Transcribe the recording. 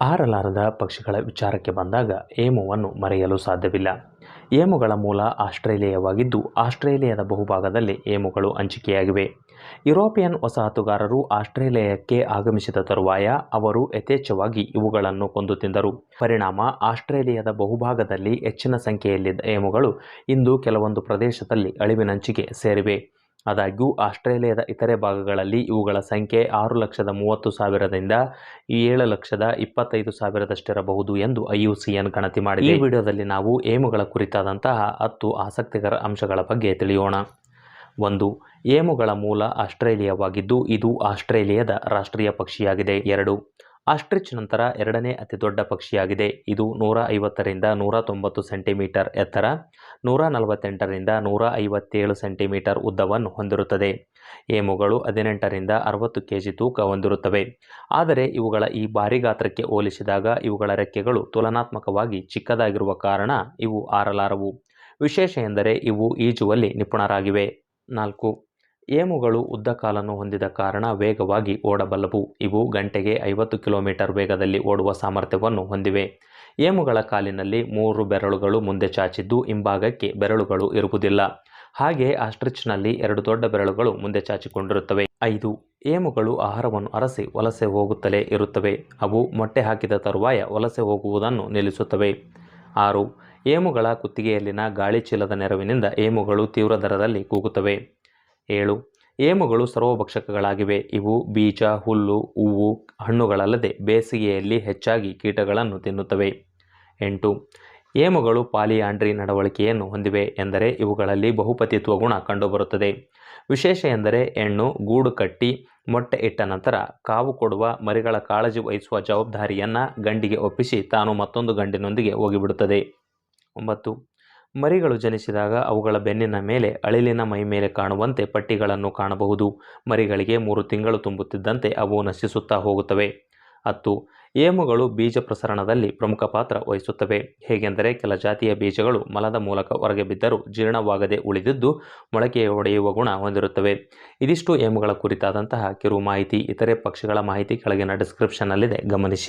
ಆರಲಾರದ ಪಕ್ಷಿಗಳ ವಿಚಾರಕ್ಕೆ ಬಂದಾಗ ಏಮುವನ್ನು ಮರೆಯಲು ಸಾಧ್ಯವಿಲ್ಲ. ಏಮುಗಳ ಮೂಲ ಆಸ್ಟ್ರೇಲಿಯಾವಾಗಿದ್ದು, ಆಸ್ಟ್ರೇಲಿಯಾದ ಬಹುಭಾಗದಲ್ಲಿ ಏಮುಗಳು ಹಂಚಿಕೆಯಾಗಿವೆ. ಯುರೋಪಿಯನ್ ವಸಾಹತುಗಾರರು ಆಸ್ಟ್ರೇಲಿಯಾಕ್ಕೆ ಆಗಮಿಸಿದ ತರುವಾಯ ಅವರು ಯಥೇಚ್ಛವಾಗಿ ಇವುಗಳನ್ನು ಕೊಂದು ತಿಂದರು. ಪರಿಣಾಮ, ಆಸ್ಟ್ರೇಲಿಯಾದ ಬಹುಭಾಗದಲ್ಲಿ ಹೆಚ್ಚಿನ ಸಂಖ್ಯೆಯಲ್ಲಿದ್ದ ಏಮುಗಳು ಇಂದು ಕೆಲವೊಂದು ಪ್ರದೇಶದಲ್ಲಿ ಅಳಿವಿನಂಚಿಗೆ ಸೇರಿವೆ. ಆದಾಗ್ಯೂ ಆಸ್ಟ್ರೇಲಿಯಾದ ಇತರೆ ಭಾಗಗಳಲ್ಲಿ ಇವುಗಳ ಸಂಖ್ಯೆ ಆರು ಲಕ್ಷದ ಮೂವತ್ತು ಸಾವಿರದಿಂದ ಏಳು ಲಕ್ಷದ ಇಪ್ಪತ್ತೈದು ಸಾವಿರದಷ್ಟಿರಬಹುದು ಎಂದು ಐಯುಸಿಎನ್ ಗಣತಿ ಮಾಡಿದೆ. ಈ ವಿಡಿಯೋದಲ್ಲಿ ನಾವು ಏಮುಗಳ ಕುರಿತಾದಂತಹ ಹತ್ತು ಆಸಕ್ತಿಕರ ಅಂಶಗಳ ಬಗ್ಗೆ ತಿಳಿಯೋಣ. ಒಂದು, ಏಮುಗಳ ಮೂಲ ಆಸ್ಟ್ರೇಲಿಯಾವಾಗಿದ್ದು ಇದು ಆಸ್ಟ್ರೇಲಿಯಾದ ರಾಷ್ಟ್ರೀಯ ಪಕ್ಷಿಯಾಗಿದೆ. ಎರಡು ಆಸ್ಟ್ರಿಚ್ ನಂತರ ಎರಡನೇ ಅತಿ ದೊಡ್ಡ ಪಕ್ಷಿಯಾಗಿದೆ. ಇದು ನೂರ ಐವತ್ತರಿಂದ ನೂರ ತೊಂಬತ್ತು ಸೆಂಟಿಮೀಟರ್ ಎತ್ತರ, ನೂರ ನಲವತ್ತೆಂಟರಿಂದ ನೂರ ಐವತ್ತೇಳು ಸೆಂಟಿಮೀಟರ್ ಉದ್ದವನ್ನು ಹೊಂದಿರುತ್ತದೆ. ಏಮುಗಳು ಹದಿನೆಂಟರಿಂದ ಅರವತ್ತು ಕೆ ಜಿ ತೂಕ ಹೊಂದಿರುತ್ತವೆ. ಆದರೆ ಇವುಗಳ ಈ ಭಾರಿ ಗಾತ್ರಕ್ಕೆ ಹೋಲಿಸಿದಾಗ ಇವುಗಳ ರೆಕ್ಕೆಗಳು ತುಲನಾತ್ಮಕವಾಗಿ ಚಿಕ್ಕದಾಗಿರುವ ಕಾರಣ ಇವು ಆರಲಾರವು. ವಿಶೇಷ ಎಂದರೆ ಇವು ಈಜುವಲ್ಲಿ ನಿಪುಣರಾಗಿವೆ. ನಾಲ್ಕು ಏಮುಗಳು ಉದ್ದ ಕಾಲನ್ನು ಹೊಂದಿದ ಕಾರಣ ವೇಗವಾಗಿ ಓಡಬಲ್ಲವು. ಇವು ಗಂಟೆಗೆ ಐವತ್ತು ಕಿಲೋಮೀಟರ್ ವೇಗದಲ್ಲಿ ಓಡುವ ಸಾಮರ್ಥ್ಯವನ್ನು ಹೊಂದಿವೆ. ಏಮುಗಳ ಕಾಲಿನಲ್ಲಿ ಮೂರು ಬೆರಳುಗಳು ಮುಂದೆ ಚಾಚಿದ್ದು ಹಿಂಭಾಗಕ್ಕೆ ಬೆರಳುಗಳು ಇರುವುದಿಲ್ಲ. ಹಾಗೆ ಆಸ್ಟ್ರಿಚ್ನಲ್ಲಿ ಎರಡು ದೊಡ್ಡ ಬೆರಳುಗಳು ಮುಂದೆ ಚಾಚಿಕೊಂಡಿರುತ್ತವೆ. ಐದು, ಏಮುಗಳು ಆಹಾರವನ್ನು ಅರಸಿ ವಲಸೆ ಹೋಗುತ್ತಲೇ ಇರುತ್ತವೆ. ಅವು ಮೊಟ್ಟೆ ಹಾಕಿದ ತರುವಾಯ ವಲಸೆ ಹೋಗುವುದನ್ನು ನಿಲ್ಲಿಸುತ್ತವೆ. ಆರು, ಏಮುಗಳ ಕುತ್ತಿಗೆಯಲ್ಲಿನ ಗಾಳಿ ಚೀಲದ ನೆರವಿನಿಂದ ಏಮುಗಳು ತೀವ್ರ ದರದಲ್ಲಿ ಕೂಗುತ್ತವೆ. ಏಳು. ಏಮುಗಳು ಸರ್ವಭಕ್ಷಕಗಳಾಗಿವೆ. ಇವು ಬೀಜ, ಹುಲ್ಲು, ಹೂವು, ಹಣ್ಣುಗಳಲ್ಲದೆ ಬೇಸಿಗೆಯಲ್ಲಿ ಹೆಚ್ಚಾಗಿ ಕೀಟಗಳನ್ನು ತಿನ್ನುತ್ತವೆ. ಎಂಟು. ಏಮುಗಳು ಪಾಲಿಯಾಂಡ್ರಿ ನಡವಳಿಕೆಯನ್ನು ಹೊಂದಿವೆ ಎಂದರೆ ಇವುಗಳಲ್ಲಿ ಬಹುಪತಿತ್ವ ಗುಣ ಕಂಡುಬರುತ್ತದೆ. ವಿಶೇಷ ಎಂದರೆ ಹೆಣ್ಣು, ಗೂಡು ಕಟ್ಟಿ, ಮೊಟ್ಟೆ ಇಟ್ಟ ನಂತರ ಕಾವು ಕೊಡುವ, ಮರಿಗಳ ಕಾಳಜಿ ವಹಿಸುವ ಜವಾಬ್ದಾರಿಯನ್ನು ಗಂಡಿಗೆ ಒಪ್ಪಿಸಿ ತಾನು ಮತ್ತೊಂದು ಗಂಡಿನೊಂದಿಗೆ ಹೋಗಿಬಿಡುತ್ತದೆ. ಒಂಬತ್ತು. ಮರಿಗಳು ಜನಿಸಿದಾಗ ಅವುಗಳ ಬೆನ್ನಿನ ಮೇಲೆ ಅಳಿಲಿನ ಮೈ ಮೇಲೆ ಕಾಣುವಂತೆ ಪಟ್ಟಿಗಳನ್ನು ಕಾಣಬಹುದು. ಮರಿಗಳಿಗೆ ಮೂರು ತಿಂಗಳು ತುಂಬುತ್ತಿದ್ದಂತೆ ಅವು ನಶಿಸುತ್ತಾ ಹೋಗುತ್ತವೆ. ಹತ್ತು, ಏಮುಗಳು ಬೀಜ ಪ್ರಸರಣದಲ್ಲಿ ಪ್ರಮುಖ ಪಾತ್ರ ವಹಿಸುತ್ತವೆ. ಹೇಗೆಂದರೆ ಕೆಲ ಜಾತಿಯ ಬೀಜಗಳು ಮಲದ ಮೂಲಕ ಹೊರಗೆ ಬಿದ್ದರೂ ಜೀರ್ಣವಾಗದೆ ಉಳಿದಿದ್ದು ಮೊಳಕೆ ಒಡೆಯುವ ಗುಣ ಹೊಂದಿರುತ್ತವೆ. ಇದಿಷ್ಟು ಏಮುಗಳ ಕುರಿತಾದಂತಹ ಕಿರು ಮಾಹಿತಿ ಇತರೆ ಪಕ್ಷಿಗಳ ಮಾಹಿತಿ ಕೆಳಗಿನ ಡಿಸ್ಕ್ರಿಪ್ಷನ್ನಲ್ಲಿದೆ ಗಮನಿಸಿ.